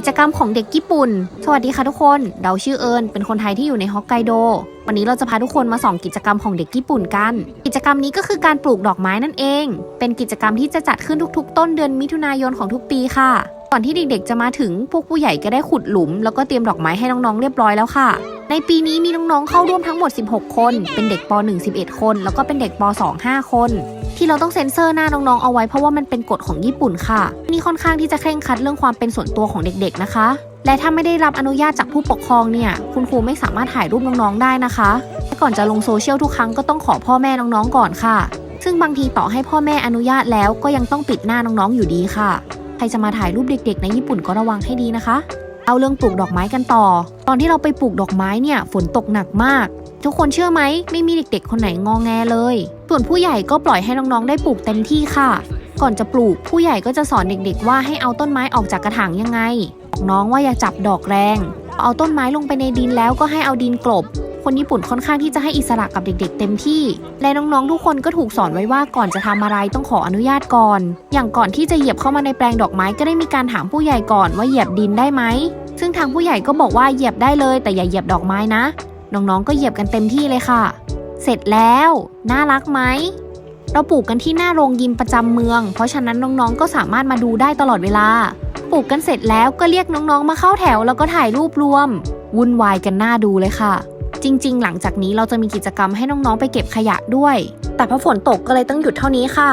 กิจกรรมของเด็กญี่ปุ่น สวัสดีค่ะทุกคนเราชื่อเอิญเป็นคนไทยที่อยู่ในฮอกไกโด วันนี้เราจะพาทุกคนมาส่องกิจกรรมของเด็กญี่ปุ่นกัน กิจกรรมนี้ก็คือการปลูกดอกไม้นั่นเอง เป็นกิจกรรมที่จะจัดขึ้นทุก ๆ ต้นเดือนมิถุนายนของทุกปีค่ะ ก่อนที่เด็กๆจะมาถึงพวกผู้ใหญ่ก็ได้ขุดหลุม แล้วก็เตรียมดอกไม้ให้น้องๆเรียบร้อยแล้วค่ะ ในปีนี้มีน้องๆ เข้าร่วมทั้งหมด 16 คน เป็นเด็กป .1 11 คน แล้วก็เป็นเด็กป .2 5 คน ที่เราต้องเซ็นเซอร์หน้าน้องๆ เอาไว้เพราะว่ามันเป็นกฎของญี่ปุ่นค่ะ นี่ค่อนข้างที่จะเคร่งครัดเรื่องความเป็นส่วนตัวของเด็กๆ นะคะ และถ้าไม่ได้รับอนุญาตจากผู้ปกครองเนี่ย คุณครูไม่สามารถถ่ายรูปน้องๆ ได้นะคะและก่อนจะลงโซเชียลทุกครั้งก็ต้องขอพ่อแม่น้องๆ ก่อนค่ะ ซึ่งบางทีต่อให้พ่อแม่อนุญาตแล้วก็ยังต้องปิดหน้าน้องๆ อยู่ดีค่ะ ใครจะมาถ่ายรูปเด็ก ๆ ในญี่ปุ่นก็ระวังให้ดีนะคะ เอาเรื่องปลูกดอกไม้กันต่อ ตอนที่เราไปปลูกดอกไม้เนี่ยฝนตกหนักมาก ทุกคนเชื่อไหมไม่มีเด็กๆ คนไหนงองแงเลย ส่วนผู้ใหญ่ก็ปล่อยให้น้องๆ ได้ปลูกเต็มที่ค่ะ ก่อนจะปลูกผู้ใหญ่ก็จะสอนเด็กๆ ว่าให้เอาต้นไม้ออกจากกระถางยังไงบอกน้องว่าอย่าจับดอกแรง เอาต้นไม้ลงไปในดินแล้วก็ให้เอาดินกลบ คนญี่ปุ่นค่อนข้างที่จะให้อิสระกับเด็กๆ เต็มที่ และน้องๆ ทุกคนก็ถูกสอนไว้ว่าก่อนจะทำอะไรต้องขออนุญาตก่อน อย่างก่อนที่จะเหยียบเข้ามาในแปลงดอกไม้ก็ได้มีการถามผู้ใหญ่ก่อนว่าเหยียบดินได้ไหม ซึ่งทางผู้ใหญ่ก็บอกว่าเหยียบได้เลย แต่อย่าเหยียบดอกไม้นะ น้องๆ ก็เหยียบกันเต็มที่เลยค่ะ เสร็จแล้ว น่ารักไหมเราปลูกกันที่หน้าโรงยิมประจำเมือง เพราะฉะนั้นน้องๆ ก็สามารถมาดูได้ตลอดเวลา ปลูกกันเสร็จแล้วก็เรียกน้องๆ มาเข้าแถวแล้วก็ถ่ายรูปรวม วุ่นวายกันหน้าดูเลยค่ะ จริง ๆ หลังจากนี้เราจะมีกิจกรรมให้น้องๆไปเก็บขยะด้วย แต่พอฝนตกก็เลยต้องหยุดเท่านี้ค่ะ